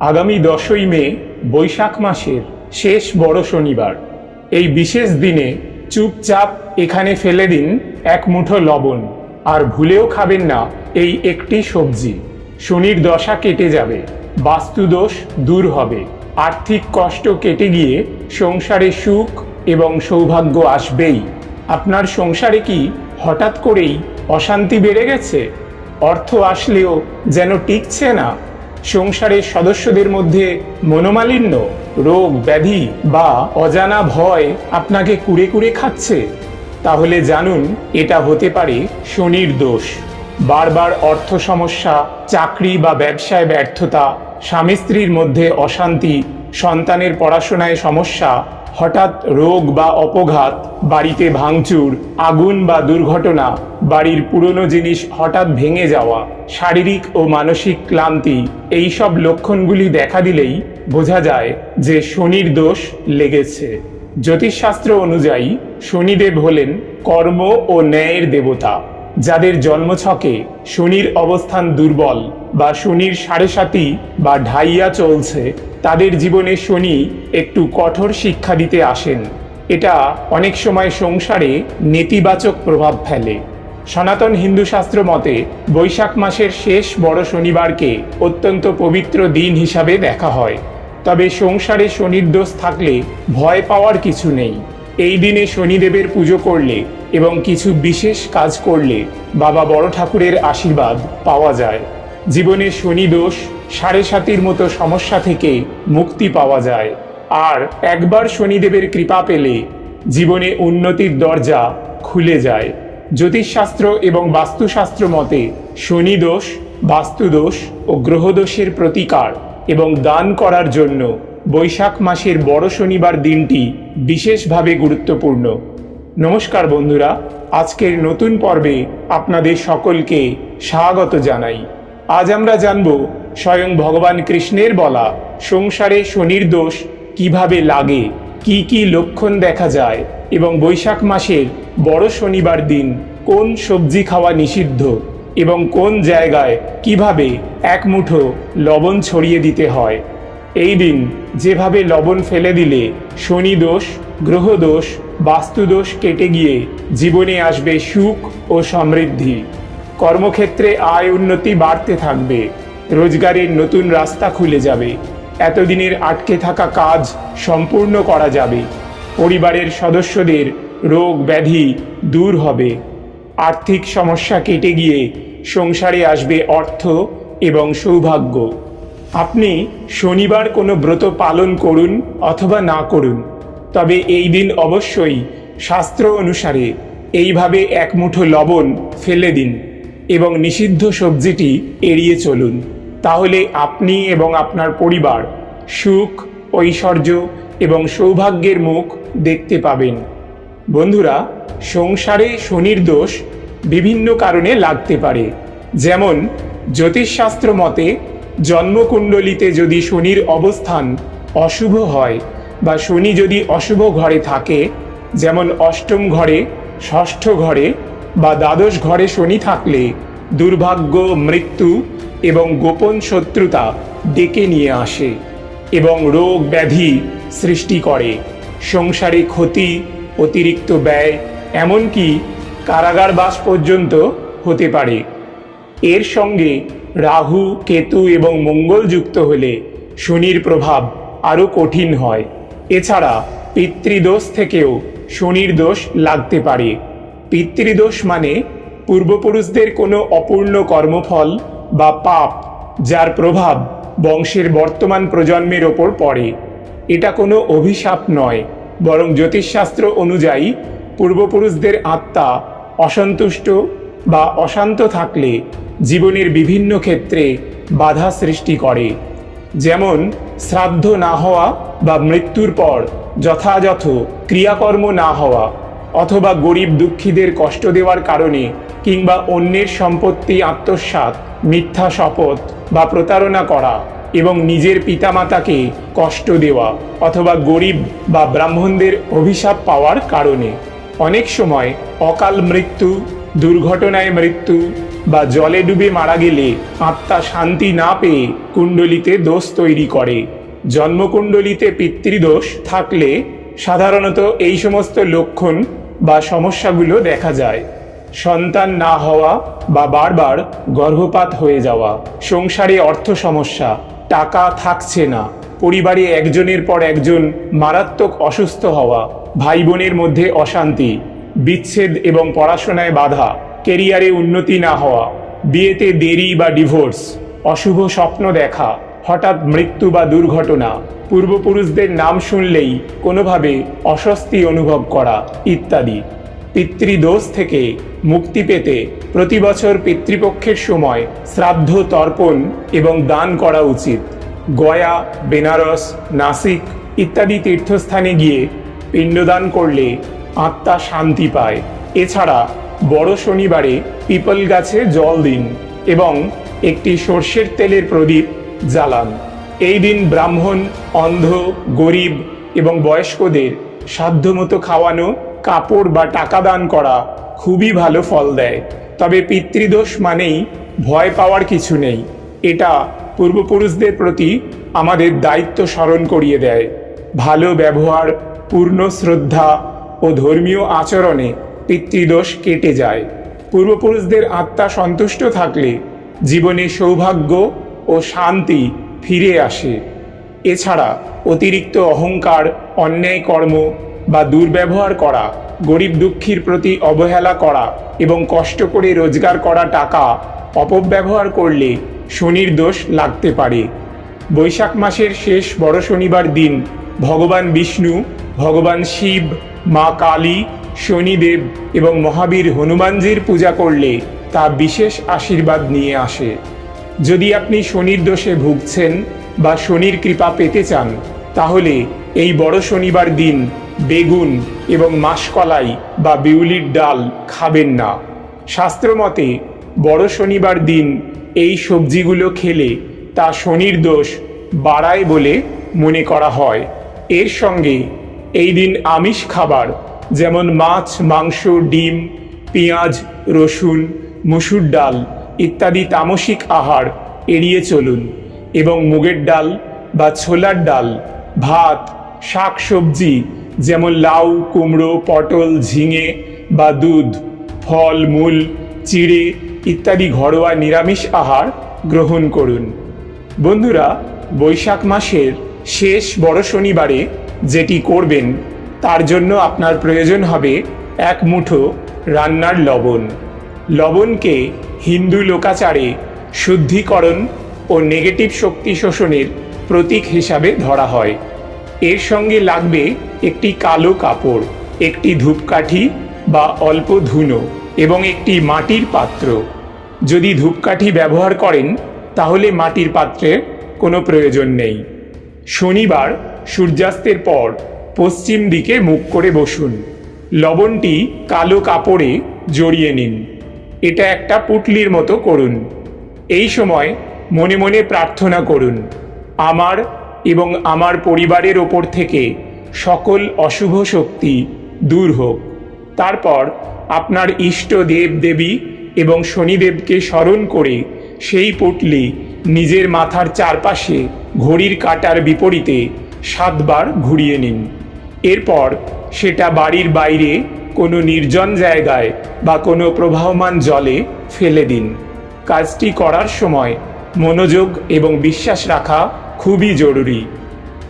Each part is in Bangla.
আগামী দশই মে, বৈশাখ মাসের শেষ বড় শনিবার। এই বিশেষ দিনে চুপচাপ এখানে ফেলে দিন এক মুঠো লবণ, আর ভুলেও খাবেন না এই একটি সবজি। শনির দশা কেটে যাবে, বাস্তুদোষ দূর হবে, আর্থিক কষ্ট কেটে গিয়ে সংসারে সুখ এবং সৌভাগ্য আসবেই। আপনার সংসারে কি হঠাৎ করেই অশান্তি বেড়ে গেছে? অর্থ আসলেও যেন টিকছে না। সংসারের সদস্যদের মধ্যে মনোমালিন্য, রোগ, ব্যাধি বা অজানা ভয় আপনাকে কুড়ে কুড়ে খাচ্ছে, তাহলে জানুন এটা হতে পারে শনির দোষ। বারবার অর্থ সমস্যা, চাকরি বা ব্যবসায় ব্যর্থতা, স্বামী স্ত্রীর মধ্যে অশান্তি, সন্তানের পড়াশোনায় সমস্যা হঠাৎ রোগ বা অপঘাত, বাড়িতে ভাঙচুর, আগুন বা দুর্ঘটনা, বাড়ির পুরনো জিনিস হঠাৎ ভেঙে যাওয়া, শারীরিক ও মানসিক ক্লান্তি এই সব লক্ষণগুলি দেখা দিলেই বোঝা যায় যে শনির দোষ লেগেছে। জ্যোতিষশাস্ত্র অনুযায়ী শনিদেব হলেন কর্ম ও ন্যায়ের দেবতা, যাদের জন্মছকে শনির অবস্থান দুর্বল বা শনির সাড়ে সাতি বা ঢাইয়া চলছে, তাদের জীবনে শনি একটু কঠোর শিক্ষা দিতে আসেন। এটা অনেক সময় সংসারে নেতিবাচক প্রভাব ফেলে। সনাতন হিন্দু শাস্ত্র মতে, বৈশাখ মাসের শেষ বড় শনিবারকে অত্যন্ত পবিত্র দিন হিসাবে দেখা হয়। তবে সংসারে শনির দোষ থাকলে ভয় পাওয়ার কিছু নেই। এই দিনে শনিদেবের পুজো করলে এবং কিছু বিশেষ কাজ করলে বাবা বড় ঠাকুরের আশীর্বাদ পাওয়া যায়। জীবনে শনি দোষ সাড়ে সাতির মতো সমস্যা থেকে মুক্তি পাওয়া যায়। আর একবার শনিদেবের কৃপা পেলে জীবনে উন্নতির দরজা খুলে যায়। জ্যোতিষশাস্ত্র এবং বাস্তুশাস্ত্র মতে শনি দোষ বাস্তুদোষ ও গ্রহদোষের প্রতিকার এবং দান করার জন্য বৈশাখ মাসের বড় শনিবার দিনটি বিশেষভাবে গুরুত্বপূর্ণ। নমস্কার বন্ধুরা, আজকের নতুন পর্বে আপনাদের সকলকে স্বাগত জানাই। আজ আমরা জানব স্বয়ং ভগবান কৃষ্ণের বলা সংসারে শনির দোষ কীভাবে লাগে, কি কি লক্ষণ দেখা যায় এবং বৈশাখ মাসের বড় শনিবার দিন কোন সবজি খাওয়া নিষিদ্ধ এবং কোন জায়গায় কীভাবে এক মুঠো লবণ ছড়িয়ে দিতে হয়। এই দিন যেভাবে লবণ ফেলে দিলে শনি দোষ গ্রহদোষ বাস্তুদোষ কেটে গিয়ে জীবনে আসবে সুখ ও সমৃদ্ধি। কর্মক্ষেত্রে আয় উন্নতি বাড়তে থাকবে। রোজগারের নতুন রাস্তা খুলে যাবে। এতদিনের আটকে থাকা কাজ সম্পূর্ণ করা যাবে। পরিবারের সদস্যদের রোগ ব্যাধি দূর হবে। আর্থিক সমস্যা কেটে গিয়ে সংসারে আসবে অর্থ এবং সৌভাগ্য। আপনি শনিবার কোনো ব্রত পালন করুন অথবা না করুন। তবে এই দিন অবশ্যই শাস্ত্র অনুসারে এইভাবে এক মুঠো লবণ ফেলে দিন। এবং নিষিদ্ধ সবজিটি এড়িয়ে চলুন। তাহলে আপনি এবং আপনার পরিবার সুখ, ঐশ্বর্য এবং সৌভাগ্যের মুখ দেখতে পাবেন। বন্ধুরা, সংসারে শনির দোষ বিভিন্ন কারণে লাগতে পারে। যেমন, জ্যোতিষশাস্ত্র মতে, জন্মকুণ্ডলিতে যদি শনির অবস্থান অশুভ হয় বা শনি যদি অশুভ ঘরে থাকে, যেমন অষ্টম ঘরে, ষষ্ঠ ঘরে বা দ্বাদশ ঘরে শনি থাকলে দুর্ভাগ্য, মৃত্যু এবং গোপন শত্রুতা ডেকে নিয়ে আসে এবং রোগ ব্যাধি সৃষ্টি করে। সংসারে ক্ষতি, অতিরিক্ত ব্যয় এমনকি কারাগারবাস পর্যন্ত হতে পারে। এর সঙ্গে রাহু, কেতু এবং মঙ্গল যুক্ত হলে শনির প্রভাব আরও কঠিন হয়। এছাড়া পিতৃদোষ থেকেও শনির দোষ লাগতে পারে। পিতৃদোষ মানে পূর্বপুরুষদের কোনো অপূর্ণ কর্মফল বা পাপ যার প্রভাব বংশের বর্তমান প্রজন্মের ওপর পড়ে। এটা কোনো অভিশাপ নয়, বরং জ্যোতিষশাস্ত্র অনুযায়ী পূর্বপুরুষদের আত্মা অসন্তুষ্ট বা অশান্ত থাকলে জীবনের বিভিন্ন ক্ষেত্রে বাধা সৃষ্টি করে। যেমন, শ্রাদ্ধ না হওয়া বা মৃত্যুর পর যথাযথ ক্রিয়াকর্ম না হওয়া। অথবা গরিব দুঃখীদের কষ্ট দেওয়ার কারণে কিংবা অন্যের সম্পত্তি, আত্মসাৎ, মিথ্যা শপথ বা প্রতারণা করা এবং নিজের পিতামাতাকে কষ্ট দেওয়া অথবা গরিব বা ব্রাহ্মণদের অভিশাপ পাওয়ার কারণে। অনেক সময় অকাল মৃত্যু, দুর্ঘটনায় মৃত্যু বা জলে ডুবে মারা গেলে আত্মা শান্তি না পেয়ে কুণ্ডলিতে দোষ তৈরি করে। জন্মকুণ্ডলিতে পিতৃদোষ থাকলে সাধারণত এই সমস্ত লক্ষণ বা সমস্যাগুলো দেখা যায়। সন্তান না হওয়া বা বারবার গর্ভপাত হয়ে যাওয়া, সংসারে অর্থ সমস্যা, টাকা থাকছে না, পরিবারে একজনের পর একজন মারাত্মক অসুস্থ হওয়া ভাই বোনের মধ্যে অশান্তি, বিচ্ছেদ এবং পড়াশোনায় বাধা কেরিয়ারে উন্নতি না হওয়া, বিয়েতে দেরি বা ডিভোর্স, অশুভ স্বপ্ন দেখা হঠাৎ মৃত্যু বা দুর্ঘটনা, পূর্বপুরুষদের নাম শুনলেই কোনোভাবে অস্বস্তি অনুভব করা ইত্যাদি। পিতৃদোষ থেকে মুক্তি পেতে প্রতি বছর পিতৃপক্ষের সময় শ্রাদ্ধ, তর্পণ এবং দান করা উচিত। গয়া, বেনারস, নাসিক ইত্যাদি তীর্থস্থানে গিয়ে পিণ্ডদান করলে আত্মা শান্তি পায়। এছাড়া বড় শনিবারে পিপল গাছে জল দিন এবং একটি সর্ষের তেলের প্রদীপ জ্বালান। এই দিন ব্রাহ্মণ, অন্ধ, গরিব এবং বয়স্কদের সাধ্যমতো খাওয়ানো, কাপড় বা টাকা দান করা খুবই ভালো ফল দেয়। তবে পিতৃদোষ মানেই ভয় পাওয়ার কিছু নেই। এটা পূর্বপুরুষদের প্রতি আমাদের দায়িত্ব স্মরণ করিয়ে দেয়। ভালো ব্যবহার, পূর্ণ শ্রদ্ধা ও ধর্মীয় আচরণে পিতৃদোষ কেটে যায়। পূর্বপুরুষদের আত্মা সন্তুষ্ট থাকলে জীবনে সৌভাগ্য ও শান্তি ফিরে আসে। এছাড়া অতিরিক্ত অহংকার, অন্যায় কর্ম বা দুর্ব্যবহার করা, গরিব দুঃখীর প্রতি অবহেলা করা এবং কষ্ট করে রোজগার করা টাকা অপব্যবহার করলে শনির দোষ লাগতে পারে। বৈশাখ মাসের শেষ বড় শনিবার দিন ভগবান বিষ্ণু, ভগবান শিব, মা কালী, শনিদেব এবং মহাবীর হনুমানজির পূজা করলে তা বিশেষ আশীর্বাদ নিয়ে আসে। যদি আপনি শনির দোষে ভুগছেন বা শনির কৃপা পেতে চান, তাহলে এই বড় শনিবার দিন বেগুন এবং মাসকলাই বা বিউলির ডাল খাবেন না। শাস্ত্রমতে বড় শনিবার দিন এই সবজিগুলো খেলে তা শনির দোষ বাড়ায় বলে মনে করা হয়। এর সঙ্গে এই দিন আমিষ খাবার যেমন মাছ, মাংস, ডিম, পেঁয়াজ, রসুন, মুসুর ডাল ইত্যাদি তামসিক আহার এড়িয়ে চলুন এবং মুগের ডাল বা ছোলার ডাল, ভাত, শাক সবজি যেমন লাউ, কুমড়ো, পটল, ঝিঙে বা দুধ, ফল, মূল, চিড়ে ইত্যাদি ঘরোয়া নিরামিষ আহার গ্রহণ করুন। বন্ধুরা, বৈশাখ মাসের শেষ বড় শনিবারে যেটি করবেন, তার জন্য আপনার প্রয়োজন হবে এক মুঠো রান্নার লবণ। লবণকে হিন্দু লোকাচারে শুদ্ধিকরণ ও নেগেটিভ শক্তি শোষণের প্রতীক হিসাবে ধরা হয়। এর সঙ্গে লাগবে একটি কালো কাপড়, একটি ধূপকাঠি বা অল্প ধুনো এবং একটি মাটির পাত্র। যদি ধূপকাঠি ব্যবহার করেন, তাহলে মাটির পাত্রের কোনো প্রয়োজন নেই। শনিবার, সূর্যাস্তের পর পশ্চিম দিকে মুখ করে বসুন। লবণটি কালো কাপড়ে জড়িয়ে নিন। এটা একটা পুটলির মতো করুন। এই সময় মনে মনে প্রার্থনা করুন, আমার এবং আমার পরিবারের ওপর থেকে সকল অশুভ শক্তি দূর হোক। তারপর আপনার ইষ্ট দেব দেবী এবং শনিদেবকে স্মরণ করে সেই পুটলি নিজের মাথার চারপাশে ঘড়ির কাটার বিপরীতে সাতবার ঘুরিয়ে নিন। এরপর সেটা বাড়ির বাইরে কোনো নির্জন জায়গায় বা কোনো প্রবাহমান জলে ফেলে দিন। কাজটি করার সময় মনোযোগ এবং বিশ্বাস রাখা খুবই জরুরি।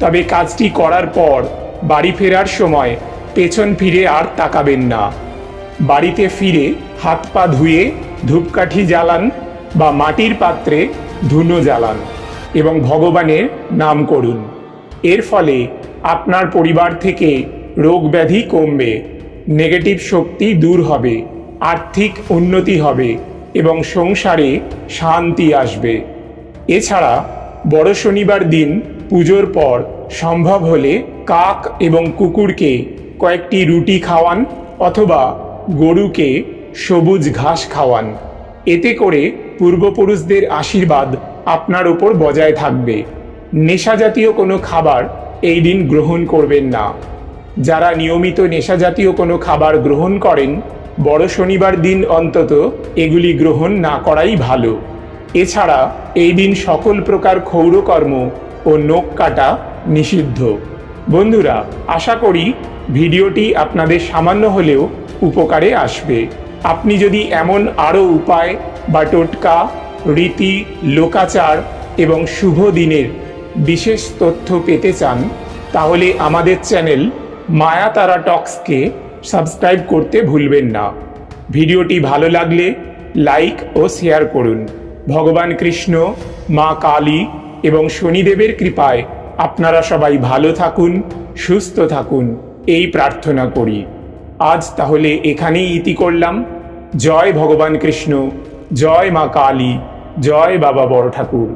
তবে কাজটি করার পর বাড়ি ফেরার সময় পেছন ফিরে আর তাকাবেন না। বাড়িতে ফিরে হাত পা ধুয়ে ধূপকাঠি জ্বালান বা মাটির পাত্রে ধুনো জ্বালান এবং ভগবানের নাম করুন। এর ফলে আপনার পরিবার থেকে রোগ ব্যাধি কমবে। নেগেটিভ শক্তি দূর হবে, আর্থিক উন্নতি হবে এবং সংসারে শান্তি আসবে। এছাড়া বড় শনিবার দিন পুজোর পর সম্ভব হলে কাক এবং কুকুরকে কয়েকটি রুটি খাওয়ান অথবা গরুকে সবুজ ঘাস খাওয়ান। এতে করে পূর্বপুরুষদের আশীর্বাদ আপনার ওপর বজায় থাকবে। নেশা জাতীয় কোনো খাবার এই দিন গ্রহণ করবেন না। যারা নিয়মিত নেশা জাতীয় কোনো খাবার গ্রহণ করেন, বড় শনিবার দিন অন্তত এগুলি গ্রহণ না করাই ভালো। এছাড়া এই দিন সকল প্রকার ক্ষৌরকর্ম ও নখ কাটা নিষিদ্ধ। বন্ধুরা, আশা করি ভিডিওটি আপনাদের সামান্য হলেও উপকারে আসবে। আপনি যদি এমন আরও উপায় বা টোটকা, রীতি, লোকাচার এবং শুভ দিনের বিশেষ তথ্য পেতে চান, তাহলে আমাদের চ্যানেল মায়া তারা টক্সকে সাবস্ক্রাইব করতে ভুলবেন না। ভিডিওটি ভালো লাগলে লাইক ও শেয়ার করুন। ভগবান কৃষ্ণ, মা কালী এবং শনিদেবের কৃপায় আপনারা সবাই ভালো থাকুন, সুস্থ থাকুন, এই প্রার্থনা করি। আজ তাহলে এখানেই ইতি করলাম। জয় ভগবান কৃষ্ণ, জয় মা কালী, জয় বাবা বড় ঠাকুর